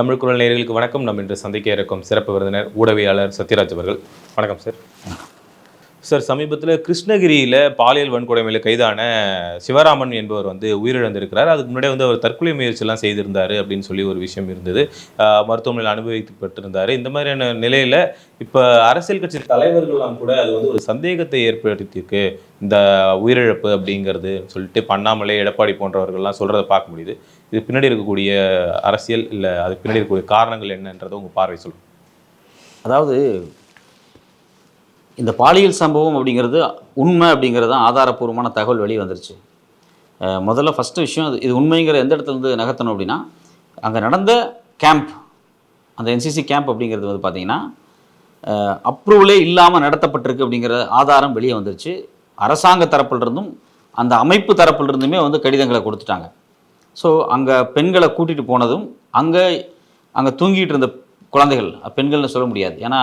தமிழ் குரல் நேர்களுக்கு வணக்கம். நம்ம இன்று சந்திக்க இருக்கும் சிறப்பு விருந்தினர் ஊடகவியாளர் சத்யராஜ் அவர்கள். வணக்கம் சார். சார் சமீபத்தில் கிருஷ்ணகிரியில் பாலியல் வன்கொடுமையில் கைதான சிவராமன் என்பவர் வந்து உயிரிழந்திருக்கிறார். அதுக்கு முன்னாடி வந்து அவர் தற்கொலை முயற்சியெல்லாம் செய்திருந்தார் அப்படின்னு சொல்லி ஒரு விஷயம் இருந்தது. மருத்துவமனையில் அனுபவிக்கப்பட்டிருந்தார். இந்த மாதிரியான நிலையில் இப்போ அரசியல் கட்சி தலைவர்கள்லாம் கூட அது வந்து ஒரு சந்தேகத்தை ஏற்படுத்தியிருக்கு. இந்த உயிரிழப்பு அப்படிங்கிறது சொல்லிட்டு பண்ணாமலே எடப்பாடி போன்றவர்கள்லாம் சொல்கிறத பார்க்க முடியுது. இது பின்னாடி இருக்கக்கூடிய அரசியல் இல்லை அதுக்கு பின்னாடி இருக்கக்கூடிய காரணங்கள் என்னன்றதை உங்கள் பார்வை சொல்லுங்கள் அதாவது இந்த பாலியல் சம்பவம் அப்படிங்கிறது உண்மை அப்படிங்கிறது தான் ஆதாரப்பூர்வமான தகவல் வெளியே வந்துருச்சு. முதல்ல ஃபஸ்ட்டு விஷயம் இது- இது உண்மைங்கிற எந்த இடத்துல இருந்து நகர்த்தணும் அப்படின்னா அங்கே நடந்த கேம்ப் அந்த என்சிசி கேம்ப் அப்படிங்கிறது வந்து பார்த்திங்கன்னா அப்ரூவலே இல்லாமல் நடத்தப்பட்டிருக்கு அப்படிங்கிற ஆதாரம் வெளியே வந்துருச்சு. அரசாங்க தரப்பிலிருந்தும் அந்த அமைப்பு தரப்பிலிருந்துமே வந்து கடிதங்களை கொடுத்துட்டாங்க. ஸோ அங்கே பெண்களை கூட்டிகிட்டு போனதும் அங்கே அங்கே தூங்கிட்டு இருந்த குழந்தைகள் பெண்கள்னு சொல்ல முடியாது. ஏன்னா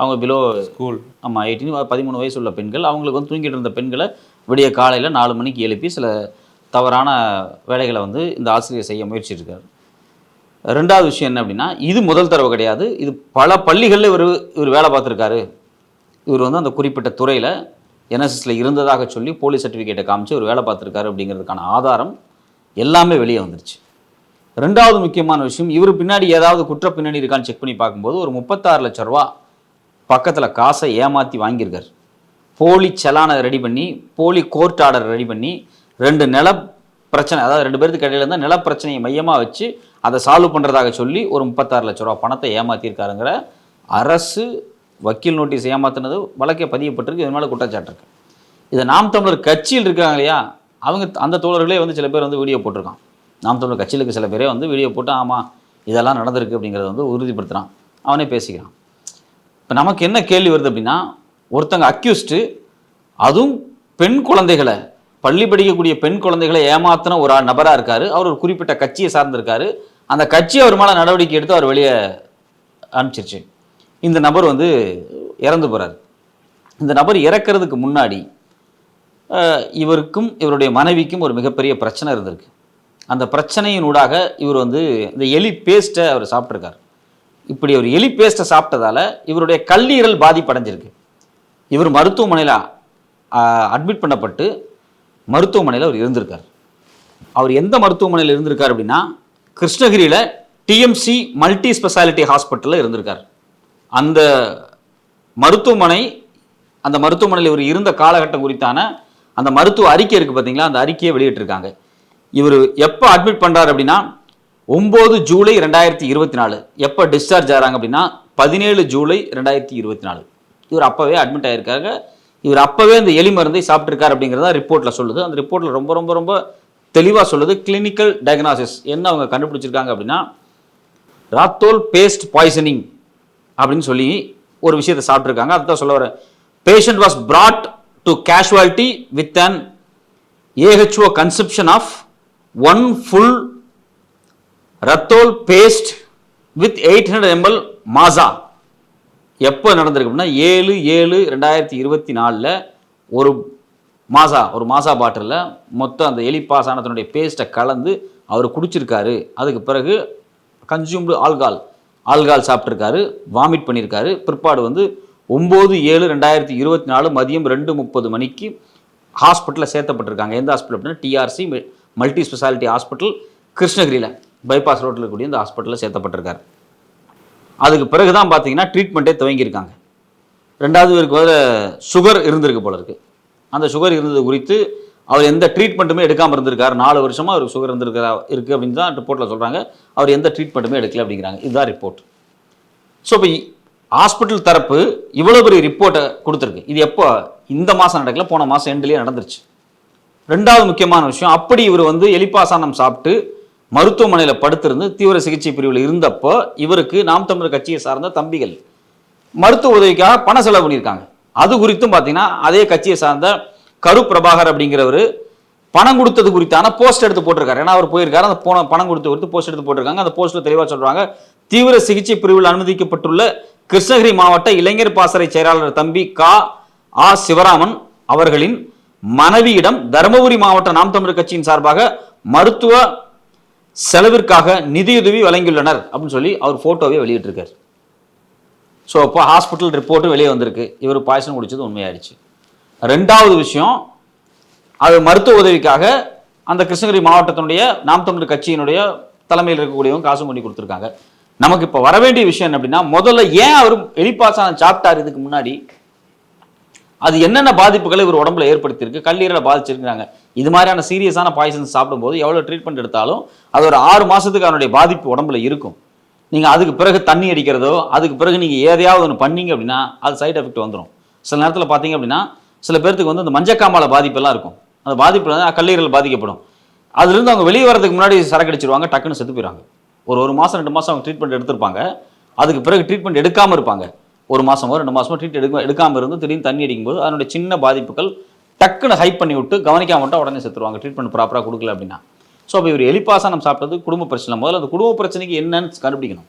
அவங்க பிலோ ஸ்கூல் ஆமாம் எயிட்டீன் பதிமூணு வயசு உள்ள பெண்கள். அவங்களுக்கு வந்து தூங்கிட்டு இருந்த பெண்களை விடிய காலையில் நாலு மணிக்கு எழுப்பி சில தவறான வேலைகளை வந்து இந்த ஆசிரியர் செய்ய முயற்சிச்சிருக்காரு. ரெண்டாவது விஷயம் என்ன அப்படின்னா இது முதல் தடவை கிடையாது. இது பல பள்ளிகளில் இவர் இவர் வேலை பார்த்துருக்காரு. இவர் வந்து அந்த குறிப்பிட்ட துறையில் என்எஸ்எஸில் இருந்ததாக சொல்லி போலீஸ் சர்டிஃபிகேட்டை காமிச்சு இவர் வேலை பார்த்துருக்காரு அப்படிங்கிறதுக்கான ஆதாரம் எல்லாமே வெளியே வந்துருச்சு. ரெண்டாவது முக்கியமான விஷயம் இவர் பின்னாடி ஏதாவது குற்ற பின்னணி இருக்கான்னு செக் பண்ணி பார்க்கும்போது ஒரு முப்பத்தாறு லட்ச ரூபா பக்கத்தில் காசை ஏமாற்றி வாங்கியிருக்கார். போலி செலானை ரெடி பண்ணி போலி கோர்ட் ஆர்டர் ரெடி பண்ணி ரெண்டு நில பிரச்சனை அதாவது ரெண்டு பேருக்கு இடையில இருந்தால் நில பிரச்சனையை மையமாக வச்சு அதை சால்வ் பண்ணுறதாக சொல்லி ஒரு முப்பத்தாறு லட்ச ரூபா பணத்தை ஏமாற்றியிருக்காருங்கிற அரசு வக்கீல் நோட்டீஸ் ஏமாத்தினது வழக்கே பதியப்பட்டிருக்கு இது மேலே குற்றச்சாட்டு இருக்கு. இதை நாம் தமிழர் கட்சியில் இருக்காங்க இல்லையா? அவங்க அந்த தோழர்களே வந்து சில பேர் வந்து வீடியோ போட்டிருக்கான் நாம் தமிழர் கட்சியில் இருக்க சில பேரே வந்து வீடியோ போட்டு ஆமாம் இதெல்லாம் நடந்திருக்கு அப்படிங்கிறத வந்து உறுதிப்படுத்துகிறான் அவனே பேசிக்கிறான். இப்போ நமக்கு என்ன கேள்வி வருது அப்படின்னா ஒருத்தங்க அக்யூஸ்டு அதுவும் பெண் குழந்தைகளை பள்ளி படிக்கக்கூடிய பெண் குழந்தைகளை ஏமாத்தின ஒரு நபராக இருக்கார். அவர் ஒரு குறிப்பிட்ட கட்சியை சார்ந்திருக்காரு. அந்த கட்சி அவர் மேலே நடவடிக்கை எடுத்து அவர் வெளியே அனுப்பிச்சிருச்சு. இந்த நபர் வந்து இறந்து போகிறார் இந்த நபர் இறக்கிறதுக்கு முன்னாடி இவருக்கும் இவருடைய மனைவிக்கும் ஒரு மிகப்பெரிய பிரச்சனை இருந்திருக்கு. அந்த பிரச்சனையினூடாக இவர் வந்து இந்த எலி பேஸ்ட்டை அவர் சாப்பிட்ருக்கார் இப்படி ஒரு எலி பேஸ்ட்டை சாப்பிட்டதால இவருடைய கல்லீரல் பாதிப்படைஞ்சிருக்கு. இவர் மருத்துவமனையில் அட்மிட் பண்ணப்பட்டு மருத்துவமனையில் அவர் இருந்திருக்கார். அவர் எந்த மருத்துவமனையில் இருந்திருக்கார் அப்படின்னா கிருஷ்ணகிரியில் டிஎம்சி மல்டி ஸ்பெஷாலிட்டி ஹாஸ்பிட்டலில் இருந்திருக்கார். அந்த மருத்துவமனை அந்த மருத்துவமனையில் இவர் இருந்த காலகட்டம் குறித்தான அந்த மருத்துவ அறிக்கை இருக்குது பார்த்தீங்களா அந்த அறிக்கையை வெளியிட்டிருக்காங்க. இவர் எப்போ அட்மிட் பண்ணுறாரு அப்படின்னா ஒம்பது ஜூலை ரெண்டாயிரத்தி இருபத்தி நாலு. எப்போ டிஸ்சார்ஜ் ஆகிறாங்க அப்படின்னா பதினேழு ஜூலை ரெண்டாயிரத்தி இருபத்தி நாலு. இவர் அப்போவே அட்மிட் ஆகியிருக்காங்க இவர் அப்போவே அந்த எலி மருந்தை சாப்பிட்ருக்காரு அப்படிங்கிறத ரிப்போர்ட்டில் சொல்லுது. அந்த ரிப்போர்ட்டில் ரொம்ப ரொம்ப ரொம்ப தெளிவாக சொல்லுது. கிளினிக்கல் டயக்னாசிஸ் என்ன அவங்க கண்டுபிடிச்சிருக்காங்க அப்படின்னா ராத்தோல் பேஸ்ட் பாய்சனிங் அப்படின்னு சொல்லி ஒரு விஷயத்தை சாப்பிட்ருக்காங்க அதுதான் சொல்ல வரேன் patient was brought to casualty with an AHO consumption of one full Ratol paste with eight hundred ML Maaza எப்போ நடந்திருக்கு அப்படின்னா ஏழு ஏழு ரெண்டாயிரத்தி இருபத்தி நாலில் ஒரு மாசா ஒரு மாசா பாட்டிலில் மொத்தம் அந்த எலி பாசானத்தினுடைய பேஸ்ட்டை கலந்து அவர் குடிச்சிருக்காரு. அதுக்கு பிறகு கன்சியூம்டு ஆல்கால் ஆல்கால் சாப்பிட்ருக்காரு வாமிட் பண்ணியிருக்காரு பிற்பாடு வந்து ஒம்பது ஏழு ரெண்டாயிரத்தி இருபத்தி நாலு மதியம் ரெண்டு முப்பது மணிக்கு ஹாஸ்பிட்டலில் சேர்த்தப்பட்டிருக்காங்க. எந்த ஹாஸ்பிட்டல் அப்படின்னா டிஆர்சி மல்டி ஸ்பெஷாலிட்டி ஹாஸ்பிட்டல் கிருஷ்ணகிரியில் பைபாஸ் ரோட்டில் இருக்கக்கூடிய இந்த ஹாஸ்பிட்டலில் சேர்த்தப்பட்டிருக்காரு. அதுக்கு பிறகு தான் பார்த்தீங்கன்னா ட்ரீட்மெண்ட்டே துவங்கியிருக்காங்க. ரெண்டாவது இவருக்கு வர சுகர் இருந்திருக்கு போல இருக்கு. அந்த சுகர் இருந்தது குறித்து அவர் எந்த ட்ரீட்மெண்ட்டுமே எடுக்காமல் இருந்திருக்காரு. நாலு வருஷமாக அவருக்கு சுகர் இருந்திருக்கிறா இருக்குது அப்படின்னு தான் ரிப்போர்ட்டில் சொல்கிறாங்க அவர் எந்த ட்ரீட்மெண்ட்டுமே எடுக்கல அப்படிங்கிறாங்க. இதுதான் ரிப்போர்ட் ஸோ இப்போ ஹாஸ்பிட்டல் தரப்பு இவ்வளோ பெரிய ரிப்போர்ட்டை கொடுத்துருக்கு. இது எப்போ? இந்த மாதம் நடக்கல. போன மாதம் எண்ட்லேயே நடந்துருச்சு. ரெண்டாவது முக்கியமான விஷயம் அப்படி இவர் வந்து எலிப்பாசானம் சாப்பிட்டு மருத்துவமனையில் படுத்திருந்து தீவிர சிகிச்சை பிரிவில் இருந்தப்போ இவருக்கு நாம் தமிழர் கட்சியை சார்ந்த தம்பிகள் மருத்துவ உதவிக்காக பண செலவு பண்ணியிருக்காங்க. அது குறித்தும் பார்த்தீங்கன்னா அதே கட்சியை சார்ந்த கரு பிரபாகர் அப்படிங்கிறவர் பணம் கொடுத்தது குறித்தான போஸ்ட் எடுத்து போட்டிருக்காரு. ஏன்னா அவர் போயிருக்காரு அந்த போன பணம் கொடுத்து கொடுத்து போஸ்ட் எடுத்து போட்டிருக்காங்க. அந்த போஸ்ட்டில் தெளிவாக சொல்கிறாங்க தீவிர சிகிச்சை பிரிவில் அனுமதிக்கப்பட்டுள்ள கிருஷ்ணகிரி மாவட்ட இளைஞர் பாசறை செயலாளர் தம்பி கா. ஆ சிவராமன் அவர்களின் மனைவியிடம் தருமபுரி மாவட்ட நாம் தமிழர் கட்சியின் சார்பாக மருத்துவ செலவிற்காக நிதியுதவி வழங்கியுள்ளனர் அப்படின்னு சொல்லி அவர் ஃபோட்டோவே வெளியிட்டிருக்கார். ஸோ அப்போ ஹாஸ்பிட்டல் ரிப்போர்ட்டும் வெளியே வந்திருக்கு. இவர் பாய்சன் குடிச்சது உண்மையாயிடுச்சு. ரெண்டாவது விஷயம் அது மருத்துவ உதவிக்காக அந்த கிருஷ்ணகிரி மாவட்டத்தினுடைய நாம் தமிழர் கட்சியினுடைய தலைமையில் இருக்கக்கூடியவங்க காசும் பண்ணி கொடுத்துருக்காங்க. நமக்கு இப்போ வர வேண்டிய விஷயம் என்ன அப்படின்னா முதல்ல ஏன் அவர் எலிப்பாசானம் சாப்பிட்டார் இதுக்கு முன்னாடி? அது என்னென்ன பாதிப்புகளை இவர் உடம்புல ஏற்படுத்தியிருக்கு கல்லீரலை பாதிச்சிருக்காங்க இது மாதிரியான சீரியஸான பாய்சன்ஸ் சாப்பிடும்போது எவ்வளோ ட்ரீட்மெண்ட் எடுத்தாலும் அது ஒரு ஆறு மாதத்துக்கு அதனுடைய பாதிப்பு உடம்புல இருக்கும். நீங்கள் அதுக்கு பிறகு தண்ணி அடிக்கிறதோ அதுக்கு பிறகு நீங்கள் எதையாவது ஒன்று பண்ணீங்க அப்படின்னா அது சைட் எஃபெக்ட் வந்துடும் சில நேரத்தில் பார்த்தீங்க அப்படின்னா சில பேர்த்துக்கு வந்து அந்த மஞ்சக்காமால பாதிப்பெல்லாம் இருக்கும். அந்த பாதிப்பில் கல்லீரல் பாதிக்கப்படும். அதுலேருந்து அவங்க வெளியே வரதுக்கு முன்னாடி சரக்கு அடிச்சிருவாங்க டக்குன்னு செத்து போயிடுவாங்க. ஒரு ஒரு மாதம் ரெண்டு மாதம் அவங்க ட்ரீட்மெண்ட் எடுத்திருப்பாங்க. அதுக்கு பிறகு ட்ரீட்மெண்ட் எடுக்காமல் இருப்பாங்க. ஒரு மாதமோ ரெண்டு மாதமோ ட்ரீட் எடுக்க எடுக்காமல் இருந்து திடீர்னு தண்ணி அடிக்கும்போது அதனுடைய சின்ன பாதிப்புகள் டக்குன்னு ஹைப் பண்ணி விட்டு கவனிக்காம விட்டா உடனே செத்துருவாங்க. ட்ரீட்மெண்ட் ப்ராப்பராக கொடுக்கல அப்படின்னா. ஸோ அப்போ இவர் எலிப்பாசனம் சாப்பிட்டது குடும்ப பிரச்சனை. முதல்ல அந்த குடும்ப பிரச்சனைக்கு என்னன்னு கண்டுபிடிக்கணும்.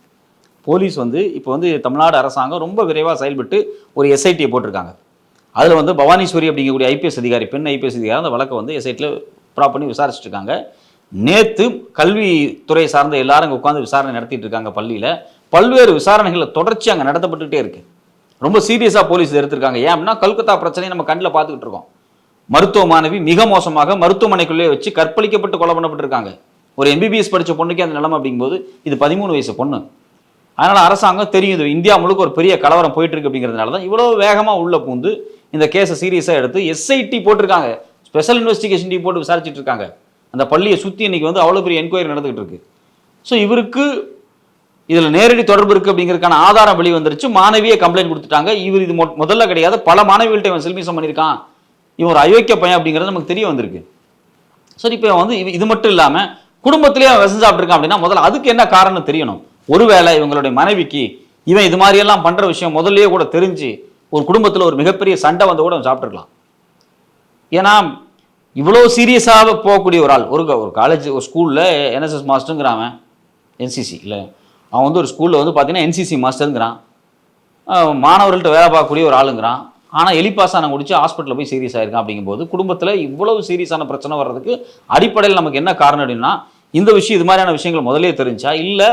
போலீஸ் வந்து இப்போ வந்து தமிழ்நாடு அரசாங்கம் ரொம்ப விரைவாக செயல்பட்டு ஒரு எஸ்ஐடியை போட்டிருக்காங்க. அதில் வந்து பவானீஸ்வரி அப்படிங்கக்கூடிய ஐபிஎஸ் அதிகாரி பெண் ஐபிஎஸ் அதிகாரி அந்த வழக்கை வந்து எஸ்ஐட்டியில் ப்ராப் பண்ணி விசாரிச்சுட்டு இருக்காங்க. நேற்று கல்வித்துறை சார்ந்த எல்லாரும் உட்காந்து விசாரணை நடத்திட்டு இருக்காங்க பள்ளியில். பல்வேறு விசாரணைகளில் தொடர்ச்சி அங்கே நடத்தப்பட்டுகிட்டே இருக்கு. ரொம்ப சீரியஸாக போலீஸ் எடுத்திருக்காங்க. ஏன் அப்படின்னா கல்கத்தா பிரச்சனையை நம்ம கண்ணில் பார்த்துக்கிட்டு இருக்கோம். மருத்துவ மாணவி மிக மோசமாக மருத்துவமனைக்குள்ளேயே வச்சு கற்பழிக்கப்பட்டு கொலை பண்ணப்பட்டிருக்காங்க. ஒரு எம்பிபிஎஸ் படித்த பொண்ணுக்கே அந்த நிலைமை அப்படிங்கும்போது இது பதிமூணு வயசு பொண்ணு. அதனால் அரசாங்கம் தெரியும் இது இந்தியா முழுக்க ஒரு பெரிய கலவரம் போயிட்டு இருக்கு அப்படிங்கிறதுனால தான் இவ்வளோ வேகமாக உள்ள பூந்து இந்த கேஸை சீரியஸாக எடுத்து எஸ்ஐடி போட்டிருக்காங்க. ஸ்பெஷல் இன்வெஸ்டிகேஷன் டீம் போட்டு விசாரிச்சுட்டு இருக்காங்க. அந்த பள்ளியை சுற்றி இன்னைக்கு வந்து அவ்வளோ பெரிய என்கொயரி நடந்துகிட்டு இருக்கு. ஸோ இவருக்கு இதில் நேரடி தொடர்பு இருக்குது அப்படிங்கிறதுக்கான ஆதாரம் வெளி வந்துருச்சு. மாணவியே கம்ப்ளைண்ட் கொடுத்துட்டாங்க. இவர் இது மொ- முதல்ல கிடையாது. பல மாணவிகள்ட்ட இவன் செல்மிசம் பண்ணியிருக்கான் இவன் ஒரு அயோக்கிய பையன் அப்படிங்கிறது நமக்கு தெரிய வந்திருக்கு. சரி இப்போ வந்து இது இது மட்டும் இல்லாமல் குடும்பத்திலேயே அவன் விஷம் சாப்பிட்ருக்கான் அப்படின்னா முதல்ல அதுக்கு என்ன காரணம் தெரியணும்? ஒருவேளை இவங்களுடைய மனைவிக்கு இவன் இது மாதிரியெல்லாம் பண்ணுற விஷயம் முதல்லயே கூட தெரிஞ்சு ஒரு குடும்பத்தில் ஒரு மிகப்பெரிய சண்டை வந்து கூட அவன் சாப்பிட்ருக்கலாம் ஏன்னா இவ்வளோ சீரியஸாக போகக்கூடிய ஒரு ஆள் ஒரு ஒரு காலேஜ் ஒரு ஸ்கூலில் என்எஸ்எஸ் மாஸ்டருங்கிறான் என்சிசி இல்லை? அவன் வந்து ஒரு ஸ்கூலில் வந்து பார்த்தீங்கன்னா என்சிசி மாஸ்டருங்கிறான் மாணவர்கள்ட்ட வேலை பார்க்கக்கூடிய ஒரு ஆளுங்கிறான். ஆனால் எலிப்பாசானம் குடிச்சு ஹாஸ்பிட்டலில் போய் சீரியஸ் ஆயிருக்கான் அப்படிங்கும்போது குடும்பத்தில் இவ்வளவு சீரியஸான பிரச்சனை வர்றதுக்கு அடிப்படையில் நமக்கு என்ன காரணம் அப்படின்னா இந்த விஷயம் இது மாதிரியான விஷயங்கள் முதலே தெரிஞ்சா இல்லை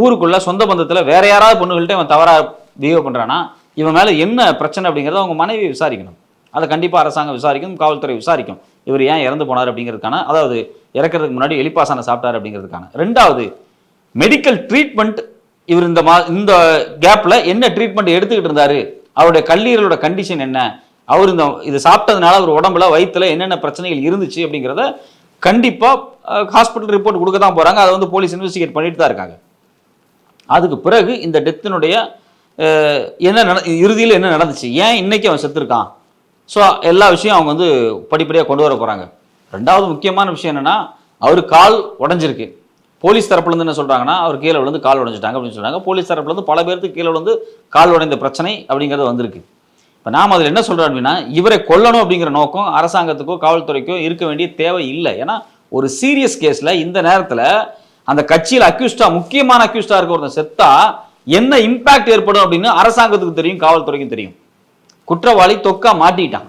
ஊருக்குள்ள சொந்த பந்தத்தில் வேற யாராவது பொண்ணுகள்கிட்ட இவன் தவறாக பிஹேவ் பண்ணுறான்னா இவன் மேலே என்ன பிரச்சனை அப்படிங்கிறத அவங்க மனைவி விசாரிக்கணும். அதை கண்டிப்பாக அரசாங்கம் விசாரிக்கும் காவல்துறை விசாரிக்கும். இவர் ஏன் இறந்து போனார் அப்படிங்கிறதுக்கான அதாவது இறக்கிறதுக்கு முன்னாடி எலிப்பாசானம் சாப்பிட்டார் அப்படிங்கிறதுக்கான. ரெண்டாவது மெடிக்கல் ட்ரீட்மெண்ட் இவர் இந்த மா இந்த கேப்பில் என்ன ட்ரீட்மெண்ட் எடுத்துக்கிட்டு இருந்தார்? அவருடைய கல்லீரலோட கண்டிஷன் என்ன? அவர் இந்த இது சாப்பிட்டதுனால அவர் உடம்புல வயிற்றுல என்னென்ன பிரச்சனைகள் இருந்துச்சு அப்படிங்கிறத கண்டிப்பாக ஹாஸ்பிட்டல் ரிப்போர்ட் கொடுக்க தான் போகிறாங்க அதை வந்து போலீஸ் இன்வெஸ்டிகேட் பண்ணிட்டு தான் இருக்காங்க. அதுக்கு பிறகு இந்த டெத்தினுடைய என்ன நட இறுதியில் என்ன நடந்துச்சு? ஏன் இன்னைக்கு அவன் செத்துருக்கான்? ஸோ எல்லா விஷயம் அவங்க வந்து படிப்படியாக கொண்டு வர போகிறாங்க ரெண்டாவது முக்கியமான விஷயம் என்னென்னா அவர் கால் உடஞ்சிருக்கு. போலீஸ் தரப்புலேருந்து என்ன சொல்கிறாங்கன்னா அவர் கீழே விழுந்து கால் உடைஞ்சிட்டாங்க அப்படின்னு சொல்கிறாங்க போலீஸ் தரப்புலேருந்து பல பேருக்கு கீழே விழுந்து கால் உடைந்த பிரச்சனை அப்படிங்கிறது வந்திருக்கு. இப்போ நாம் அதில் என்ன சொல்கிறோம் அப்படின்னா இவரை கொல்லணும் அப்படிங்கிற நோக்கம் அரசாங்கத்துக்கோ காவல்துறைக்கோ இருக்க வேண்டிய தேவை இல்லை. ஏன்னா ஒரு சீரியஸ் கேஸில் இந்த நேரத்தில் அந்த கட்சியில் அக்யூஸ்டா முக்கியமான அக்யூஸ்டா இருக்க ஒருத்தன் செத்தா என்ன இம்பாக்ட் ஏற்படும் அப்படின்னு அரசாங்கத்துக்கு தெரியும் காவல்துறைக்கும் தெரியும். குற்றவாளி தொக்கா மாட்டிட்டான்.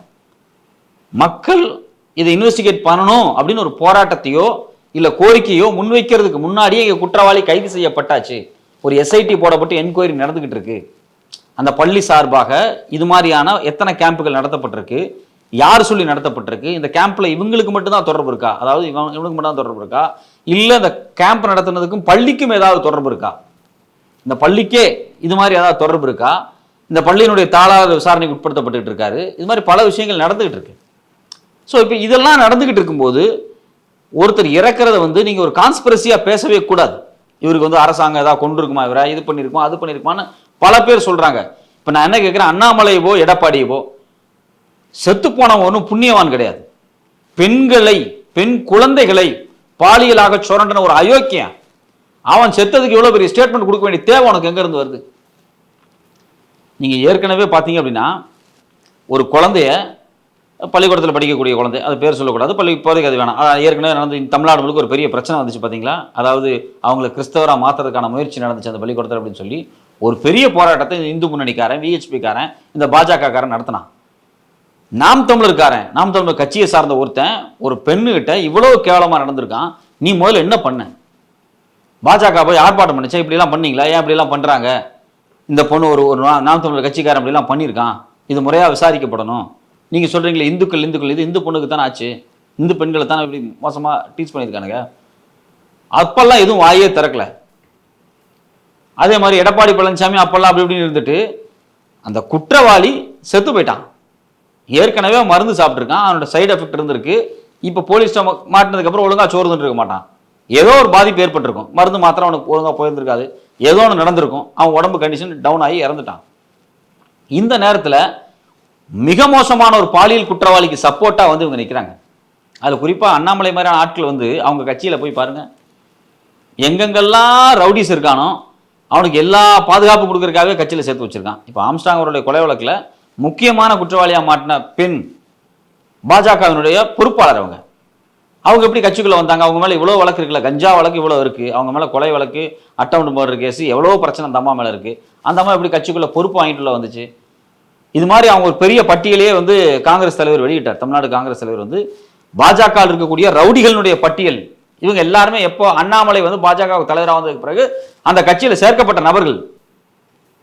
மக்கள் இதை இன்வெஸ்டிகேட் பண்ணணும் அப்படின்னு ஒரு போராட்டத்தையோ இல்லை கோரிக்கையோ முன்வைக்கிறதுக்கு முன்னாடியே இங்கே குற்றவாளி கைது செய்யப்பட்டாச்சு. ஒரு எஸ்ஐடி போடப்பட்டு என்கொயரி நடந்துக்கிட்டு இருக்கு. அந்த பள்ளி சார்பாக இது மாதிரியான எத்தனை கேம்புகள் நடத்தப்பட்டிருக்கு? யார் சொல்லி நடத்தப்பட்டிருக்கு? இந்த கேம்ப்ல இவங்களுக்கு மட்டும்தான் தொடர்பு இருக்கா? அதாவது இவன் இவனுக்கு மட்டும் தான் தொடர்பு இருக்கா? இல்லை இந்த கேம்ப் நடத்துனதுக்கும் பள்ளிக்கும் ஏதாவது தொடர்பு இருக்கா? இந்த பள்ளிக்கே இது மாதிரி ஏதாவது தொடர்பு இருக்கா? இந்த பள்ளியினுடைய தாளாளர் விசாரணைக்கு உட்படுத்தப்பட்டுக்கிட்டு இருக்காரு. இது மாதிரி பல விஷயங்கள் நடந்துகிட்டு இருக்கு. ஸோ இப்போ இதெல்லாம் நடந்துகிட்டு இருக்கும்போது ஒருத்தர் இறக்கிறத வந்து நீங்கள் ஒரு கான்ஸ்பிரசியாக பேசவே கூடாது. இவருக்கு வந்து அரசாங்கம் ஏதாவது கொண்டிருக்குமா? இவரா இது பண்ணியிருக்குமா அது பண்ணியிருக்குமான்னு பல பேர் சொல்கிறாங்க இப்போ நான் என்ன கேட்குறேன் அண்ணாமலையவோ எடப்பாடியவோ செத்து போனவன் ஒன்றும் புண்ணியவான் கிடையாது. பெண்களை பெண் குழந்தைகளை பாலியலாக சுரண்டின ஒரு அயோக்கியன் அவன் செத்ததுக்கு எவ்வளோ பெரிய ஸ்டேட்மெண்ட் கொடுக்க வேண்டிய தேவை உனக்கு எங்கேருந்து வருது? நீங்கள் ஏற்கனவே பார்த்தீங்க அப்படின்னா ஒரு குழந்தைய பள்ளிக்கூடத்தில் படிக்கக்கூடிய குழந்தை அது பேர் சொல்லக்கூடாது. பள்ளி இப்போதைக்கு அது வேணாம். அதான் ஏற்கனவே நடந்து தமிழ்நாடு முழுக்க ஒரு பெரிய பிரச்சனை வந்துச்சு பார்த்தீங்களா அதாவது அவங்களை கிறிஸ்தவராக மாற்றுறதுக்கான முயற்சி நடந்துச்சு அந்த பள்ளிக்கூடத்தில் அப்படின்னு சொல்லி ஒரு பெரிய போராட்டத்தை இந்து முன்னணிக்காரன் விஹெச்பிக்காரன் இந்த பாஜகக்காரன் நடத்தினான். நாம் தமிழர்காரன் நாம் தமிழர் கட்சியை சார்ந்த ஒருத்தன் ஒரு பெண்ணுகிட்ட இவ்வளோ கேவலமாக நடந்திருக்கான். நீ முதல்ல என்ன பண்ண? பாஜக போய் ஆர்ப்பாட்டம் பண்ணிச்சா? இப்படிலாம் பண்ணீங்களா? ஏன் இப்படிலாம் பண்ணுறாங்க இந்த பொண்ணு ஒரு ஒரு நாம் தமிழர் கட்சிக்காரன் இப்படிலாம் பண்ணியிருக்கான். இது முறையாக விசாரிக்கப்படணும். நீங்கள் சொல்கிறீங்களே இந்துக்கள் இந்துக்கள் இது இந்து பொண்ணுக்கு தானே ஆச்சு? இந்து பெண்களை தானே இப்படி மோசமாக டீச் பண்ணியிருக்கானுங்க? அப்பெல்லாம் எதுவும் வாயே திறக்கல. அதே மாதிரி எடப்பாடி பழனிசாமி அப்பெல்லாம் அப்படி இப்படின்னு இருந்துட்டு அந்த குற்றவாளி செத்து போயிட்டான். ஏற்கனவே மருந்து சாப்பிட்ருக்கான் அவனோட சைடு எஃபெக்ட் இருந்திருக்கு. இப்போ போலீஸ் மாட்டினதுக்கப்புறம் ஒழுங்காக சோறு இருக்க மாட்டான். ஏதோ ஒரு பாதிப்பு ஏற்பட்டிருக்கும். மருந்து மாத்திரம் அவனுக்கு ஒழுங்காக போயிருந்திருக்காது. ஏதோ ஒன்று நடந்திருக்கும். அவன் உடம்பு கண்டிஷன் டவுன் ஆகி இறந்துட்டான். இந்த நேரத்தில் மிக மோசமான ஒரு பாலியல் குற்றவாளிக்கு சப்போர்ட்டாக வந்து இவங்க நிற்கிறாங்க அதில் குறிப்பாக அண்ணாமலை மாதிரியான ஆட்கள் வந்து அவங்க கட்சியில் போய் பாருங்கள் எங்கெங்கெல்லாம் ரவுடிஸ் இருக்கானோ அவனுக்கு எல்லா பாதுகாப்பு கொடுக்குறதுக்காகவே கட்சியில் சேர்த்து வச்சிருக்கான். இப்போ ஆம்ஸ்டாங் அவருடைய கொலை வழக்கில் முக்கியமான குற்றவாளியாக மாட்டின பெண் பாஜகவினுடைய பொறுப்பாளர் அவங்க. அவங்க எப்படி கட்சிக்குள்ளே வந்தாங்க? அவங்க மேலே இவ்வளோ வழக்கு இருக்குல்ல? கஞ்சா வழக்கு இவ்வளோ இருக்குது அவங்க மேலே கொலை வழக்கு அட்டவுண்ட் மர்டர் கேஸ் எவ்வளோ பிரச்சனை அந்த அம்மா மேலே இருக்குது அந்த அம்மா எப்படி கட்சிக்குள்ளே பொறுப்பு வாங்கிட்டுள்ள வந்துச்சு? இது மாதிரி அவங்க ஒரு பெரிய பட்டியலையே வந்து காங்கிரஸ் தலைவர் வெளியிட்டார். தமிழ்நாடு காங்கிரஸ் தலைவர் வந்து பாஜக இருக்கக்கூடிய ரவுடிகளினுடைய பட்டியல். இவங்க எல்லாருமே எப்போ அண்ணாமலை வந்து பாஜக தலைவராக வந்ததுக்கு பிறகு அந்த கட்சியில் சேர்க்கப்பட்ட நபர்கள்.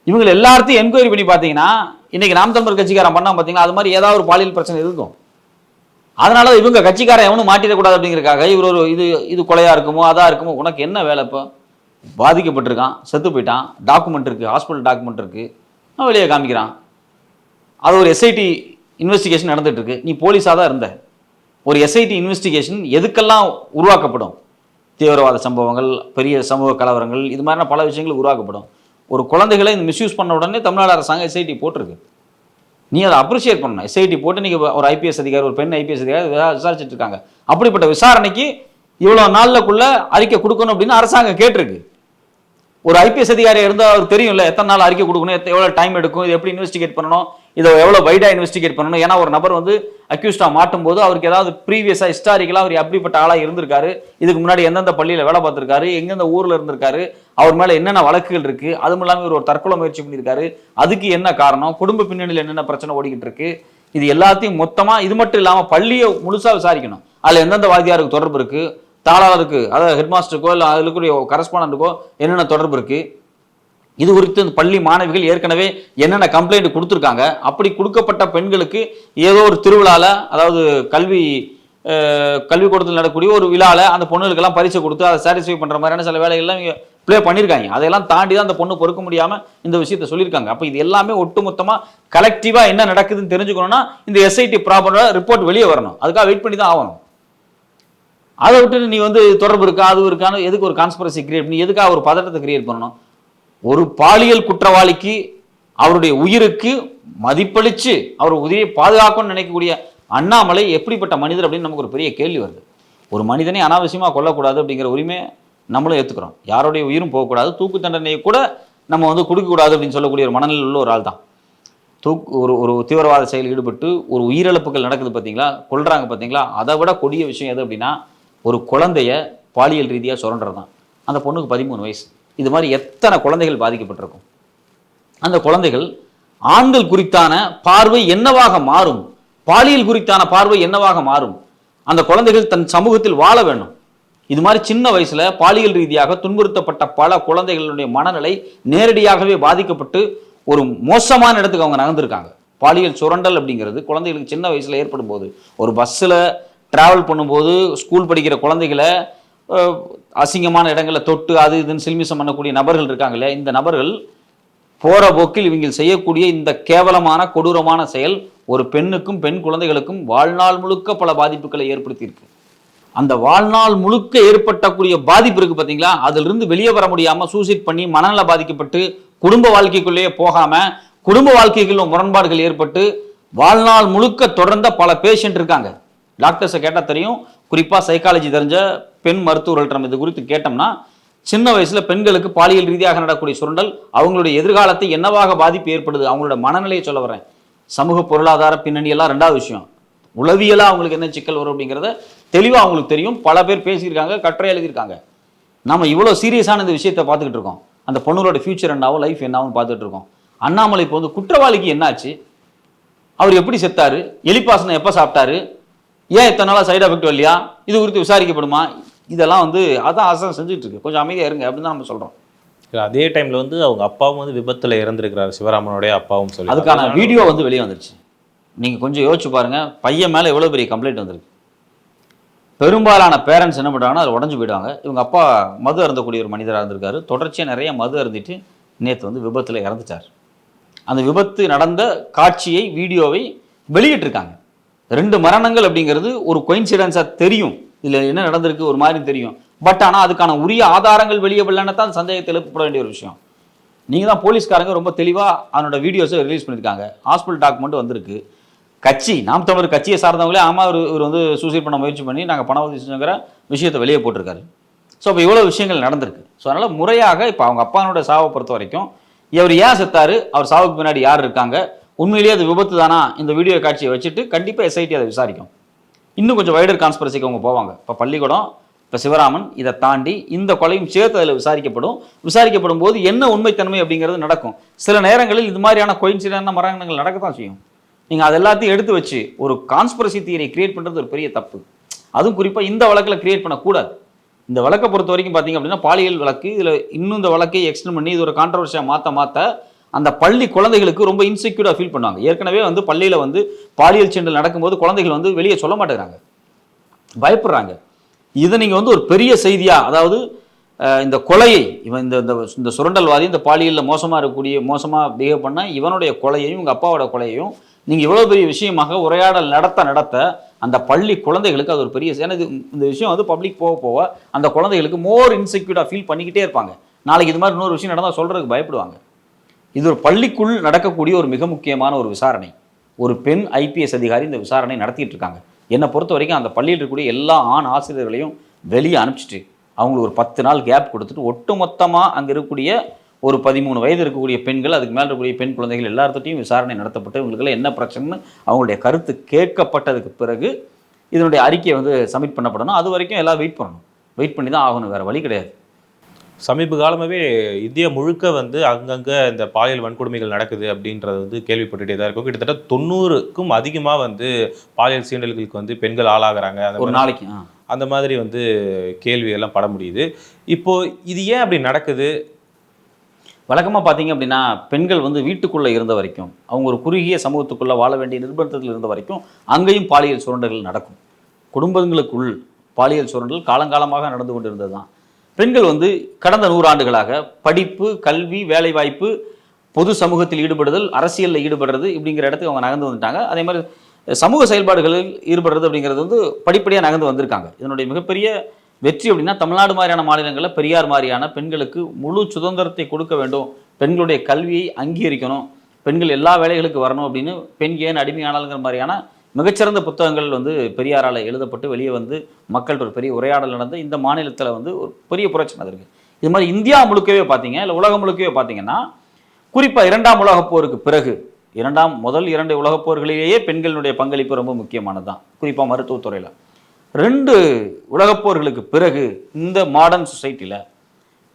இவங்க எல்லாத்தையும் என்கொயரி பண்ணி பார்த்தீங்கன்னா இன்னைக்கு நாம் தமிழர் கட்சிக்காரன் பண்ணா பார்த்தீங்கன்னா அது மாதிரி ஏதாவது ஒரு பாலியல் பிரச்சனை இருக்கும். அதனால இவங்க கட்சிக்காரன் எவனும் மாட்டிடக்கூடாது அப்படிங்கிறக்காக இவர் ஒரு இது இது கொலையா இருக்குமோ அதா இருக்குமோ உனக்கு என்ன வேலை இப்போ? பாதிக்கப்பட்டிருக்கான் செத்து போயிட்டான் டாக்குமெண்ட் இருக்கு ஹாஸ்பிட்டல் டாக்குமெண்ட் இருக்கு. வெளியே காமிக்கிறான். அது ஒரு எஸ்ஐடி இன்வெஸ்டிகேஷன் நடந்துட்டு இருக்கு நீ போலீஸாக தான் இருந்த. ஒரு எஸ்ஐடி இன்வெஸ்டிகேஷன் எதுக்கெல்லாம் உருவாக்கப்படும்? தீவிரவாத சம்பவங்கள் பெரிய சமூக கலவரங்கள் இது மாதிரியான பல விஷயங்கள் உருவாக்கப்படும். ஒரு குழந்தைகளை இந்த மிஸ்யூஸ் பண்ண உடனே தமிழ்நாடு அரசாங்கம் எஸ்ஐடி போட்டிருக்கு. நீ அதை அப்ரிஷியேட் பண்ணணும். எஸ்ஐடி போட்டு நீங்கள் ஒரு ஐபிஎஸ் அதிகாரி ஒரு பெண் ஐபிஎஸ் அதிகாரி விசாரிச்சுட்டு இருக்காங்க அப்படிப்பட்ட விசாரணைக்கு இவ்வளோ நாளுக்குள்ள அறிக்கை கொடுக்கணும் அப்படின்னு அரசாங்கம் கேட்டிருக்கு. ஒரு ஐபிஎஸ் அதிகாரியாக இருந்தால் அவர் தெரியும்ல எத்தனை நாள் அறிக்கை கொடுக்கணும் எவ்வளோ டைம் எடுக்கும் இது எப்படி இன்வெஸ்டிகேட் பண்ணணும் இதை எவ்வளோ வைடாக இன்வெஸ்டிகேட் பண்ணணும்? ஏன்னா ஒரு நபர் வந்து அக்யூஸ்டாக மாட்டும் போது அவருக்கு ஏதாவது ப்ரீவியஸாக ஹிஸ்டாரிக்கலாக அவர் அப்படிப்பட்ட ஆளாக இருந்திருக்காரு இதுக்கு முன்னாடி எந்தெந்த பள்ளியில் வேலை பார்த்துருக்காரு எந்தெந்த ஊரில் இருந்திருக்காரு அவர் மேலே என்னென்ன வழக்குகள் இருக்குது அதுவும் இல்லாமல் இவர் ஒரு தற்கொலை முயற்சி பண்ணியிருக்காரு அதுக்கு என்ன காரணம் குடும்ப பின்னணியில் என்னென்ன பிரச்சனை ஓடிக்கிட்டு இருக்கு இது எல்லாத்தையும் மொத்தமாக இது மட்டும் இல்லாமல் பள்ளியை முழுசாக விசாரிக்கணும். அதில் எந்தெந்த வாத்தியாருக்கு தொடர்பு இருக்குது தாளாளருக்கு அதாவது ஹெட்மாஸ்டருக்கோ இல்லை அதில் இருக்கக்கூடிய கரஸ்பாண்டன்ட்டுக்கோ என்னென்ன தொடர்பு இருக்குது இது குறித்து இந்த பள்ளி மாணவிகள் ஏற்கனவே என்னென்ன கம்ப்ளைண்ட் கொடுத்துருக்காங்க அப்படி கொடுக்கப்பட்ட பெண்களுக்கு ஏதோ ஒரு திருவிழாவில் அதாவது கல்வி கல்விக்கூடத்தில் நடக்கக்கூடிய ஒரு விழாவில் அந்த பொண்ணுகளுக்கெல்லாம் பரிசு கொடுத்து அதை சாட்டிஸ்ஃபை பண்ணுற மாதிரியான சில வேலைகள்லாம் ப்ளே பண்ணியிருக்காங்க அதையெல்லாம் தாண்டி தான் அந்த பொண்ணு பொறுக்க முடியாம இந்த விஷயத்தை சொல்லியிருக்காங்க. அப்போ இது எல்லாமே ஒட்டுமொத்தமாக கலெக்டிவாக என்ன நடக்குதுன்னு தெரிஞ்சுக்கணும்னா இந்த எஸ்ஐடி ப்ராப்பரோட ரிப்போர்ட் வெளியே வரணும். அதுக்காக வெயிட் பண்ணி தான் ஆகணும். அதை விட்டு நீ வந்து தொடர்பு இருக்கா அது இருக்கான்னு எதுக்கு ஒரு கான்ஸ்பரசி கிரியேட் பண்ணி எதுக்காக ஒரு பதட்டத்தை கிரியேட் பண்ணணும்? ஒரு பாலியல் குற்றவாளிக்கு அவருடைய உயிருக்கு மதிப்பளித்து அவர் உயிரை பாதுகாக்கணும்னு நினைக்கக்கூடிய அண்ணாமலை எப்படிப்பட்ட மனிதர் அப்படின்னு நமக்கு ஒரு பெரிய கேள்வி வருது. ஒரு மனிதனை அனாவசியமாக கொல்லக்கூடாது அப்படிங்கிற உரிமை நம்மளும் ஏற்றுக்கிறோம் யாருடைய உயிரும் போகக்கூடாது. தூக்கு தண்டனையை கூட நம்ம வந்து கொடுக்கக்கூடாது அப்படின்னு சொல்லக்கூடிய ஒரு மனநிலையில் உள்ள ஒரு ஆள் தான். தூக்கு ஒரு ஒரு தீவிரவாத செயலில் ஈடுபட்டு ஒரு உயிரிழப்புகள் நடக்குது பார்த்தீங்களா? கொல்றாங்க பார்த்தீங்களா? அதை விட கொடிய விஷயம் எது அப்படின்னா ஒரு குழந்தைய பாலியல் ரீதியாக சுரண்டுறது தான் அந்த பொண்ணுக்கு பதிமூணு வயசு. இது மாதிரி எத்தனை குழந்தைகள் பாதிக்கப்பட்டிருக்கும்? அந்த குழந்தைகள் ஆண்கள் குறித்தான பார்வை என்னவாக மாறும்? பாலியல் குறித்தான பார்வை என்னவாக மாறும்? அந்த குழந்தைகள் தன் சமூகத்தில் வாழ வேண்டும். இது மாதிரி சின்ன வயசுல பாலியல் ரீதியாக துன்புறுத்தப்பட்ட பல குழந்தைகளுடைய மனநிலை நேரடியாகவே பாதிக்கப்பட்டு ஒரு மோசமான இடத்துக்கு அவங்க நகர்ந்திருக்காங்க. பாலியல் சுரண்டல் அப்படிங்கிறது குழந்தைகளுக்கு சின்ன வயசுல ஏற்படும் போது ஒரு பஸ்ஸில் டிராவல் பண்ணும்போது ஸ்கூல் படிக்கிற குழந்தைகளை அசிங்கமான இடங்களை தொட்டு அது இதுன்னு சில்மிசம் பண்ணக்கூடிய நபர்கள் இருக்காங்களே இந்த நபர்கள் போற போக்கில் இவங்க செய்யக்கூடிய இந்த கேவலமான கொடூரமான செயல் ஒரு பெண்ணுக்கும் பெண் குழந்தைகளுக்கும் வாழ்நாள் முழுக்க பல பாதிப்புகளை ஏற்படுத்தியிருக்கு. அந்த வாழ்நாள் முழுக்க ஏற்பட்டக்கூடிய பாதிப்பு இருக்கு பார்த்தீங்களா அதிலிருந்து வெளியே வர முடியாம சூசைட் பண்ணி மனநல பாதிக்கப்பட்டு குடும்ப வாழ்க்கைக்குள்ளேயே போகாம குடும்ப வாழ்க்கைக்குள்ள முரண்பாடுகள் ஏற்பட்டு வாழ்நாள் முழுக்க தொடர்ந்த பல பேஷண்ட் இருக்காங்க. டாக்டர்ஸை கேட்டால் தெரியும் குறிப்பாக சைக்காலஜி தெரிஞ்ச பெண் மருத்துவர்கள்ட்ட நம்ம இது குறித்து கேட்டோம்னா சின்ன வயசுல பெண்களுக்கு பாலியல் ரீதியாக நடக்கக்கூடிய சுரண்டல் அவங்களுடைய எதிர்காலத்தை என்னவாக பாதிப்பு ஏற்படுது அவங்களோட மனநிலையை சொல்ல வரேன் சமூக பொருளாதார பின்னணி எல்லாம் ரெண்டாவது விஷயம். உளவியலாக அவங்களுக்கு என்ன சிக்கல் வரும் அப்படிங்கிறத தெளிவாக அவங்களுக்கு தெரியும். பல பேர் பேசியிருக்காங்க கட்டுரை எழுதியிருக்காங்க. நம்ம இவ்வளோ சீரியஸான இந்த விஷயத்தை பார்த்துக்கிட்டு இருக்கோம். அந்த பொண்ணுகளோட ஃபியூச்சர் என்னாவும் லைஃப் என்னாவும் பார்த்துட்டு இருக்கோம். அண்ணாமலை இப்போ வந்து குற்றவாளிக்கு என்னாச்சு? அவர் எப்படி செத்தாரு? எலிப்பாசனம் எப்போ சாப்பிட்டாரு? ஏன் இத்தனை நாளாக சைடு எஃபெக்ட் வரலையா? இது குறித்து விசாரிக்கப்படுமா? இதெல்லாம் வந்து அதான் அரசாங்கம் செஞ்சுட்டு இருக்கு கொஞ்சம் அமைதியாக இருங்க அப்படின்னு தான் நம்ம சொல்கிறோம் அதே டைம்ல வந்து அவங்க அப்பாவும் வந்து விபத்துல இறந்திருக்கிறாரு. சிவராமனுடைய அப்பாவும் சொல்லி. அதுக்கான வீடியோ வந்து வெளியே வந்துருச்சு. நீங்கள் கொஞ்சம் யோசிச்சு பாருங்க பையன் மேலே எவ்வளோ பெரிய கம்ப்ளைண்ட் வந்திருக்கு. பெரும்பாலான பேரண்ட்ஸ் என்ன பண்ணுறாங்கன்னா அதில் உடஞ்சு போயிடுவாங்க. இவங்க அப்பா மது அருந்தக்கூடிய ஒரு மனிதராக இருந்திருக்காரு. தொடர்ச்சியாக நிறைய மது அருந்திட்டு நேற்று வந்து விபத்தில் இறந்துட்டார். அந்த விபத்து நடந்த காட்சியை வீடியோவை வெளியிட்டிருக்காங்க. ரெண்டு மரணங்கள் அப்படிங்கிறது ஒரு கொயின்சிடன்ஸாக தெரியும். இதில் என்ன நடந்திருக்கு ஒரு மாதிரி தெரியும். பட் ஆனால் அதுக்கான உரிய ஆதாரங்கள் வெளியே வரலன்னு தான் சந்தேகத்தை எழுப்பப்பட வேண்டிய ஒரு விஷயம். நீங்கள் தான் போலீஸ்காரங்க ரொம்ப தெளிவாக அதனோட வீடியோஸை ரிலீஸ் பண்ணியிருக்காங்க. ஹாஸ்பிட்டல் டாக்குமெண்ட் வந்திருக்கு. கட்சி நாம் தமிழர் கட்சியை சார்ந்தவங்களே ஆமாம் இவர் இவர் வந்து சூசைட் பண்ண முயற்சி பண்ணி நாங்கள் பண உதவி செஞ்சோங்கிற விஷயத்தை வெளியே போட்டிருக்காரு. ஸோ இப்போ இவ்வளோ விஷயங்கள் நடந்திருக்கு. ஸோ அதனால் முறையாக இப்போ அவங்க அப்பானோட சாவை பொறுத்த வரைக்கும் இவர் ஏன் செத்தார்? அவர் சாவுக்கு பின்னாடி யார் இருக்காங்க? உண்மையிலேயே அது விபத்து தானா? இந்த வீடியோ காட்சியை வச்சுட்டு கண்டிப்பாக எஸ்ஐடி அதை விசாரிக்கும். இன்னும் கொஞ்சம் வைடர் கான்ஸ்பரசிக்கு அவங்க போவாங்க. இப்போ பள்ளிக்கூடம் இப்போ சிவராமன் இதை தாண்டி இந்த கொலையும் சேர்த்து அதில் விசாரிக்கப்படும். விசாரிக்கப்படும் போது என்ன உண்மைத்தன்மை அப்படிங்கிறது நடக்கும். சில நேரங்களில் இது மாதிரியான கோயின்சிடான மரணங்கள் நடக்கத்தான் செய்யும். நீங்கள் அது எல்லாத்தையும் எடுத்து வச்சு ஒரு கான்ஸ்பரசி தியரி கிரியேட் பண்ணுறது ஒரு பெரிய தப்பு. அதுவும் குறிப்பாக இந்த வழக்கில் கிரியேட் பண்ணக்கூடாது. இந்த வழக்கை பொறுத்த வரைக்கும் பார்த்தீங்க அப்படின்னா பாலியல் வழக்கு இதில் இன்னும் இந்த வழக்கை எக்ஸ்டெண்ட் பண்ணி இது ஒரு கான்ட்ரவர்சியாக மாற்ற மாற்ற அந்த பள்ளி குழந்தைகளுக்கு ரொம்ப இன்செக்யூர்டாக ஃபீல் பண்ணுவாங்க. ஏற்கனவே வந்து பள்ளியில் வந்து பாலியல் சீண்டல் நடக்கும்போது குழந்தைகள் வந்து வெளியே சொல்ல மாட்டேங்கிறாங்க. பயப்படுறாங்க. இதை நீங்கள் வந்து ஒரு பெரிய செய்தியாக அதாவது இந்த கொலையை இவன் இந்த இந்த இந்த சுரண்டல்வாதி இந்த பாலியலில் மோசமாக இருக்கக்கூடிய மோசமாக பிஹேவ் பண்ண இவனுடைய கொலையையும் இவங்க அப்பாவோட கொலையையும் நீங்கள் இவ்வளோ பெரிய விஷயமாக உரையாடல் நடத்த நடத்த அந்த பள்ளி குழந்தைகளுக்கு அது ஒரு பெரிய ஏன்னா இது இந்த விஷயம் வந்து பப்ளிக் போக போக அந்த குழந்தைகளுக்கு மோர் இன்செக்யூர்டாக ஃபீல் பண்ணிக்கிட்டே இருப்பாங்க. நாளைக்கு இது மாதிரி இன்னொரு விஷயம் நடந்தால் சொல்கிறதுக்கு பயப்படுவாங்க. இது ஒரு பள்ளிக்குள் நடக்கக்கூடிய ஒரு மிக முக்கியமான ஒரு விசாரணை. ஒரு பெண் ஐபிஎஸ் அதிகாரி இந்த விசாரணை நடத்திட்டு இருக்காங்க என்னை பொறுத்த வரைக்கும் அந்த பள்ளியில் இருக்கக்கூடிய எல்லா ஆண் ஆசிரியர்களையும் வெளியே அனுப்பிச்சிட்டு அவங்களுக்கு ஒரு பத்து நாள் கேப் கொடுத்துட்டு ஒட்டுமொத்தமாக அங்கே இருக்கக்கூடிய ஒரு பதிமூணு வயது இருக்கக்கூடிய பெண்கள் அதுக்கு மேலே இருக்கக்கூடிய பெண் குழந்தைகள் எல்லாத்தையும் விசாரணை நடத்தப்பட்டு இவங்களுக்கெல்லாம் என்ன பிரச்சனைன்னு அவங்களுடைய கருத்து கேட்கப்பட்டதுக்கு பிறகு இதனுடைய அறிக்கையை வந்து சப்மிட் பண்ணப்படணும். அது வரைக்கும் எல்லாம் வெயிட் பண்ணணும். வெயிட் பண்ணி தான் ஆகணும். வேறு வழி கிடையாது. சமீப காலமாகவே இந்தியா முழுக்க வந்து அங்கங்கே இந்த பாலியல் வன்கொடுமைகள் நடக்குது அப்படின்றது வந்து கேள்விப்பட்டுட்டே தான் இருக்கும். கிட்டத்தட்ட தொண்ணூறுக்கும் அதிகமாக வந்து பாலியல் சீண்டல்களுக்கு வந்து பெண்கள் ஆளாகிறாங்க. ஒரு நாளைக்கு அந்த மாதிரி வந்து கேள்வி எல்லாம் பட முடியுது. இப்போ இது ஏன் அப்படி நடக்குது? வழக்கமாக பார்த்தீங்க அப்படின்னா பெண்கள் வந்து வீட்டுக்குள்ளே இருந்த வரைக்கும் அவங்க ஒரு குறுகிய சமூகத்துக்குள்ளே வாழ வேண்டிய நிர்பந்தத்தில் இருந்த வரைக்கும் அங்கேயும் பாலியல் சுரண்டல்கள் நடக்கும். குடும்பங்களுக்குள் பாலியல் சுரண்டல் காலங்காலமாக நடந்து கொண்டிருந்தது தான் பெண்கள் வந்து கடந்த நூறாண்டுகளாக படிப்பு கல்வி வேலைவாய்ப்பு பொது சமூகத்தில் ஈடுபடுதல் அரசியலில் ஈடுபடுறது இப்படிங்கிற இடத்துக்கு அவங்க நகர்ந்து வந்துட்டாங்க. அதே மாதிரி சமூக செயல்பாடுகளில் ஈடுபடுறது அப்படிங்கிறது வந்து படிப்படியாக நகர்ந்து வந்திருக்காங்க. இதனுடைய மிகப்பெரிய வெற்றி அப்படின்னா தமிழ்நாடு மாதிரியான மாநிலங்களில் பெரியார் மாதிரியான பெண்களுக்கு முழு சுதந்திரத்தை கொடுக்க வேண்டும். பெண்களுடைய கல்வியை அங்கீகரிக்கணும். பெண்கள் எல்லா வேலைகளுக்கு வரணும் அப்படின்னு பெண் ஏன் அடிமையானாலுங்கிற மாதிரியான மிகச்சிறந்த புத்தகங்கள் வந்து பெரியாரால் எழுதப்பட்டு வெளியே வந்து மக்கள்கிட்ட ஒரு பெரிய உரையாடல் நடந்து இந்த மாநிலத்தில் வந்து ஒரு பெரிய புரட்சி நடந்திருக்கு. இது மாதிரி இந்தியா முழுக்கவே பார்த்தீங்க இல்லை உலகம் முழுக்கவே பார்த்தீங்கன்னா குறிப்பாக இரண்டாம் உலகப் போருக்கு பிறகு இரண்டாம் முதல் இரண்டு உலகப் போர்களிலேயே பெண்களுடைய பங்களிப்பு ரொம்ப முக்கியமானது தான் குறிப்பாக மருத்துவத்துறையில் ரெண்டு உலகப் போர்களுக்கு பிறகு இந்த மாடர்ன் சொசைட்டியில்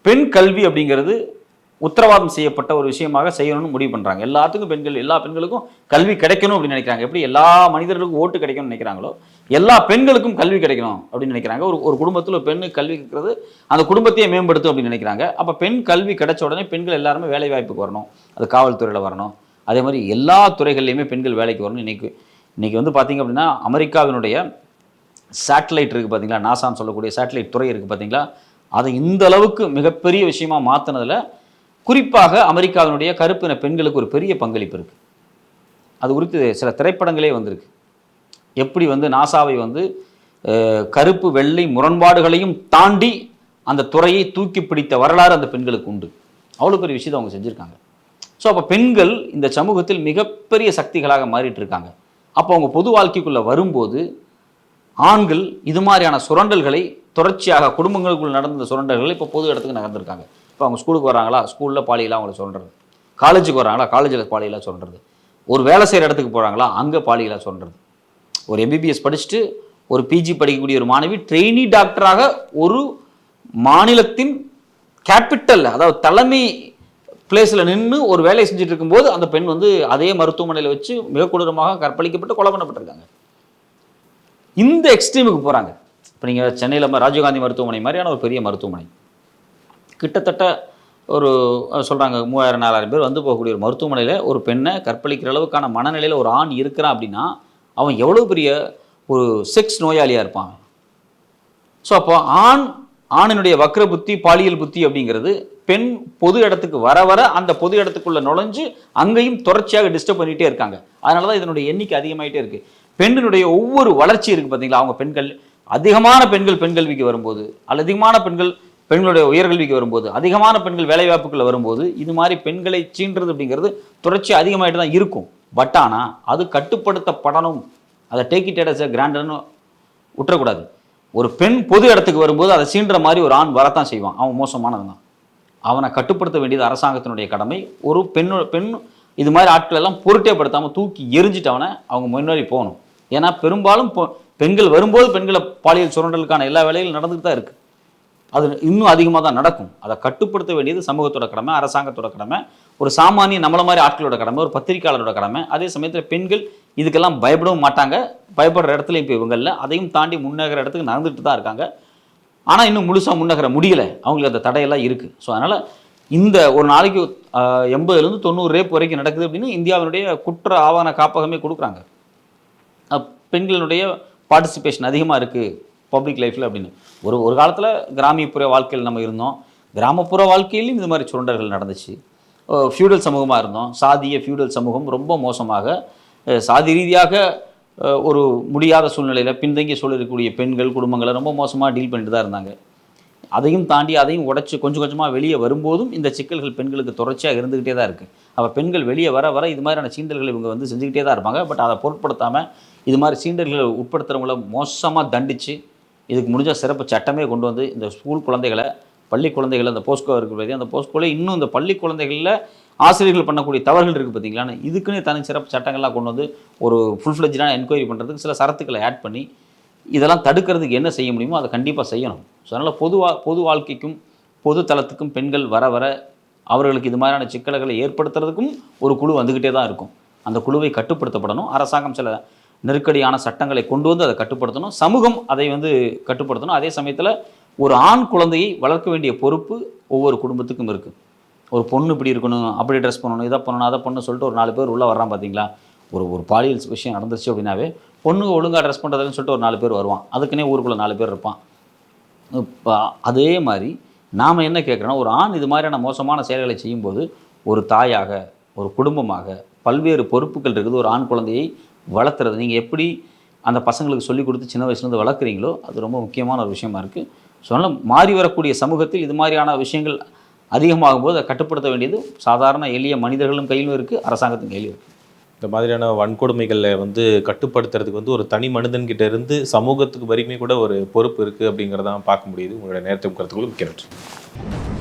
பெண் கல்வி அப்படிங்கிறது உத்தரவாதம் செய்யப்பட்ட ஒரு விஷயமாக செய்யணும்னு முடிவு பண்ணுறாங்க எல்லாத்துக்கும் பெண்கள் எல்லா பெண்களுக்கும் கல்வி கிடைக்கணும் அப்படின்னு நினைக்கிறாங்க. எப்படி எல்லா மனிதர்களுக்கும் ஓட்டு கிடைக்கணும்னு நினைக்கிறாங்களோ எல்லா பெண்களுக்கும் கல்வி கிடைக்கணும் அப்படின்னு நினைக்கிறாங்க. ஒரு ஒரு குடும்பத்தில் ஒரு பெண்ணு கல்வி இருக்கிறது அந்த குடும்பத்தையே மேம்படுத்தும் அப்படின்னு நினைக்கிறாங்க. அப்போ பெண் கல்வி கிடைச்ச உடனே பெண்கள் எல்லாருமே வேலை வாய்ப்புக்கு வரணும். அது காவல்துறையில் வரணும். அதே மாதிரி எல்லா துறைகள்லையுமே பெண்கள் வேலைக்கு வரணும் இன்னைக்கு இன்றைக்கி வந்து பார்த்திங்க அப்படின்னா அமெரிக்காவினுடைய சேட்டலைட் இருக்குது பார்த்தீங்களா நாசான்னு சொல்லக்கூடிய சேட்டலைட் துறை இருக்குது பார்த்தீங்களா அதை இந்த அளவுக்கு மிகப்பெரிய விஷயமா மாற்றினதில் குறிப்பாக அமெரிக்காவினுடைய கருப்பின பெண்களுக்கு ஒரு பெரிய பங்களிப்பு இருக்குது அது குறித்து சில திரைப்படங்களே வந்திருக்கு. எப்படி வந்து நாசாவை வந்து கருப்பு வெள்ளை முரண்பாடுகளையும் தாண்டி அந்த துறையை தூக்கி பிடித்த வரலாறு அந்த பெண்களுக்கு உண்டு. அவ்வளோ பெரிய விஷயத்தை அவங்க செஞ்சுருக்காங்க. ஸோ அப்போ பெண்கள் இந்த சமூகத்தில் மிகப்பெரிய சக்திகளாக மாறிட்டு இருக்காங்க. அப்போ அவங்க பொது வாழ்க்கைக்குள்ளே வரும்போது ஆண்கள் இது மாதிரியான சுரண்டல்களை தொடர்ச்சியாக குடும்பங்களுக்குள் நடந்த இந்த சுரண்டல்களை இப்போ பொது இடத்துக்கு நகர்ந்திருக்காங்க. இப்போ அவங்க ஸ்கூலுக்கு வராங்களா? ஸ்கூலில் பாலியெல்லாம் அவங்களை சொல்கிறது காலேஜுக்கு வராங்களா? காலேஜில் பாலியெல்லாம் சொல்கிறது ஒரு வேலை செய்கிற இடத்துக்கு போகிறாங்களா அங்கே பாலியெல்லாம் சொல்கிறது ஒரு எம்பிபிஎஸ் படிச்சுட்டு ஒரு பிஜி படிக்கக்கூடிய ஒரு மாணவி ட்ரெயினி டாக்டராக ஒரு மாநிலத்தின் கேபிட்டல் அதாவது தலைமை பிளேஸில் நின்று ஒரு வேலையை செஞ்சுட்டு இருக்கும்போது அந்த பெண் வந்து அதே மருத்துவமனையில் வச்சு மிக கொடூரமாக கற்பழிக்கப்பட்டு கொலை பண்ணப்பட்டிருக்காங்க. இந்த எக்ஸ்ட்ரீமுக்கு போகிறாங்க இப்போ நீங்கள் சென்னையில் ராஜீவ்காந்தி மருத்துவமனை மாதிரியான ஒரு பெரிய மருத்துவமனை. கிட்டத்தட்ட ஒரு சொல்கிறாங்க மூவாயிரம் நாலாயிரம் பேர் வந்து போகக்கூடிய ஒரு மருத்துவமனையில் ஒரு பெண்ணை கற்பழிக்கிற அளவுக்கான மனநிலையில் ஒரு ஆண் இருக்கிறான் அப்படின்னா அவன் எவ்வளோ பெரிய ஒரு செக்ஸ் நோயாளியாக இருப்பான்? ஸோ அப்போ ஆண் ஆணினுடைய வக்ர புத்தி பாலியல் புத்தி அப்படிங்கிறது பெண் பொது இடத்துக்கு வர வர அந்த பொது இடத்துக்குள்ளே நுழைஞ்சு அங்கேயும் தொடர்ச்சியாக டிஸ்டர்ப் பண்ணிகிட்டே இருக்காங்க. அதனால தான் இதனுடைய எண்ணிக்கை அதிகமாகிட்டே இருக்குது பெண்ணினுடைய ஒவ்வொரு வளர்ச்சி இருக்குது பார்த்தீங்களா அவங்க பெண்கள் அதிகமான பெண்கள் பெண் கல்விக்கு வரும்போது அல்லது அதிகமான பெண்கள் பெண்களுடைய உயர்கல்விக்கு வரும்போது அதிகமான பெண்கள் வேலைவாய்ப்புக்குள்ள வரும்போது இது மாதிரி பெண்களை சீன்றது அப்படிங்கிறது தொடர்ச்சி அதிகமாகிட்டு தான் இருக்கும். பட் ஆனால் அது கட்டுப்படுத்தப்படணும். அதை டேக் இட் எஸ் கிராண்டர்னு விட்டுறக்கூடாது. ஒரு பெண் பொது இடத்துக்கு வரும்போது அதை சீன்ற மாதிரி ஒரு ஆண் வரத்தான் செய்வான். அவன் மோசமானவன் தான். அவனை கட்டுப்படுத்த வேண்டியது அரசாங்கத்தினுடைய கடமை. ஒரு பெண் பெண் இது மாதிரி ஆட்கள் எல்லாம் பொருட்டே படுத்தாமல் தூக்கி எரிஞ்சிட்டவனை அவங்க முன்னாடி போகணும். ஏன்னா பெரும்பாலும் பொ- பெண்கள் வரும்போது பெண்களை பாலியல் சுரண்டலுக்கான எல்லா வேலைகளும் நடந்துட்டு தான் இருக்குது அது இன்னும் அதிகமாக தான் நடக்கும். அதை கட்டுப்படுத்த வேண்டியது சமூகத்தோட கடமை அரசாங்கத்தோட கடமை ஒரு சாமானிய நம்மள மாதிரி ஆட்களோட கடமை ஒரு பத்திரிகையாளரோட கடமை. அதே சமயத்தில் பெண்கள் இதுக்கெல்லாம் பயப்படவும் மாட்டாங்க. பயப்படுற இடத்துல இப்போ இவங்க அதையும் தாண்டி முன்னேகிற இடத்துக்கு நடந்துட்டு தான் இருக்காங்க. ஆனால் இன்னும் முழுசாக முன்னேற முடியல. அவங்களுக்கு அந்த தடையெல்லாம் இருக்குது ஸோ அதனால் இந்த ஒரு நாளைக்கு எண்பதுலேருந்து தொண்ணூறு ரேப் வரைக்கும் நடக்குது அப்படின்னு இந்தியாவினுடைய குற்ற ஆவண காப்பகமே கொடுக்குறாங்க. பெண்களுடைய பார்ட்டிசிபேஷன் அதிகமாக இருக்குது பப்ளிக் லைஃப்பில் அப்படின்னு. ஒரு ஒரு காலத்தில் கிராமியப்புற வாழ்க்கையில் நம்ம இருந்தோம். கிராமப்புற வாழ்க்கையிலும் இது மாதிரி சுரண்டல்கள் நடந்துச்சு. ஃபியூடல் சமூகமாக இருந்தோம். சாதிய ஃபியூடல் சமூகம் ரொம்ப மோசமாக சாதி ரீதியாக ஒரு முடியாத சூழ்நிலையில் பின்தங்கிய சூழல் இருக்கக்கூடிய பெண்கள் குடும்பங்களை ரொம்ப மோசமாக டீல் பண்ணிட்டு தான் இருந்தாங்க. அதையும் தாண்டி அதையும் உடச்சி கொஞ்சம் கொஞ்சமாக வெளியே வரும்போதும் இந்த சிக்கல்கள் பெண்களுக்கு தொடர்ச்சியாக இருந்துக்கிட்டே தான் இருக்குது அப்போ பெண்கள் வெளியே வர வர இது மாதிரியான சீண்டல்கள் இவங்க வந்து செஞ்சுக்கிட்டே தான் இருப்பாங்க. பட் அதை பொருட்படுத்தாமல் இது மாதிரி சீண்டல்களை உட்படுத்துறவங்கள மோசமாக தண்டித்து இதுக்கு முடிஞ்ச சிறப்பு சட்டமே கொண்டு வந்து இந்த ஸ்கூல் குழந்தைகளை பள்ளி குழந்தைகள் அந்த போஸ்கோ இருக்குது அந்த போஸ்கோவில் இன்னும் இந்த பள்ளி குழந்தைகளில் ஆசிரியர்கள் பண்ணக்கூடிய தவறுகள் இருக்குது பார்த்தீங்களா இதுக்குன்னு தனி சிறப்பு சட்டங்கள்லாம் கொண்டு வந்து ஒரு ஃபுல் ஃப்ளெஜ்டான என்கொயரி பண்ணுறதுக்கு சில சரத்துக்களை ஆட் பண்ணி இதெல்லாம் தடுக்கிறதுக்கு என்ன செய்ய முடியுமோ அதை கண்டிப்பாக செய்யணும். ஸோ அதனால் பொது வா பொது வாழ்க்கைக்கும் பொது தளத்துக்கும் பெண்கள் வர வர அவர்களுக்கு இது மாதிரியான சிக்கல்களை ஏற்படுத்துறதுக்கும் ஒரு குழு வந்துக்கிட்டே தான் இருக்கும். அந்த குழுவை கட்டுப்படுத்தப்படணும். அரசாங்கம் சில நெருக்கடியான சட்டங்களை கொண்டு வந்து அதை கட்டுப்படுத்தணும். சமூகம் அதை வந்து கட்டுப்படுத்தணும். அதே சமயத்தில் ஒரு ஆண் குழந்தையை வளர்க்க வேண்டிய பொறுப்பு ஒவ்வொரு குடும்பத்துக்கும் இருக்குது ஒரு பொண்ணு இப்படி இருக்கணும் அப்படி ட்ரெஸ் பண்ணணும் இதை பண்ணணும் அதை பண்ணணும் சொல்லிட்டு ஒரு நாலு பேர் உள்ளே வர்றான் பார்த்தீங்களா ஒரு ஒரு பாலியல் விஷயம் நடந்துச்சு அப்படின்னாவே பொண்ணு ஒழுங்காக ட்ரெஸ் பண்ணுறதுன்னு சொல்லிட்டு ஒரு நாலு பேர் வருவான். அதுக்குன்னே ஊருக்குள்ளே நாலு பேர் இருப்பான். இப்போ அதே மாதிரி நாம் என்ன கேட்குறோன்னா ஒரு ஆண் இது மாதிரியான மோசமான செயல்களை செய்யும்போது ஒரு தாயாக ஒரு குடும்பமாக பல்வேறு பொறுப்புகள் இருக்குது. ஒரு ஆண் குழந்தையை வளர்த்துறது. நீங்கள் எப்படி அந்த பசங்களுக்கு சொல்லிக் கொடுத்து சின்ன வயசுலேருந்து வளர்க்குறீங்களோ அது ரொம்ப முக்கியமான ஒரு விஷயமா இருக்குது ஸோ அதனால் மாறி வரக்கூடிய சமூகத்தில் இது மாதிரியான விஷயங்கள் அதிகமாகும் போது அதை கட்டுப்படுத்த வேண்டியது சாதாரண எளிய மனிதர்களும் கையிலும் இருக்குது அரசாங்கத்தின் கையிலும் இருக்குது இந்த மாதிரியான வன்கொடுமைகளை வந்து கட்டுப்படுத்துறதுக்கு வந்து ஒரு தனி மனிதன்கிட்ட இருந்து சமூகத்துக்கு வரைக்குமே கூட ஒரு பொறுப்பு இருக்குது அப்படிங்கிறதான் பார்க்க முடியுது. உங்களோட நேரத்தை கருத்துக்களும் மிக்க நன்றி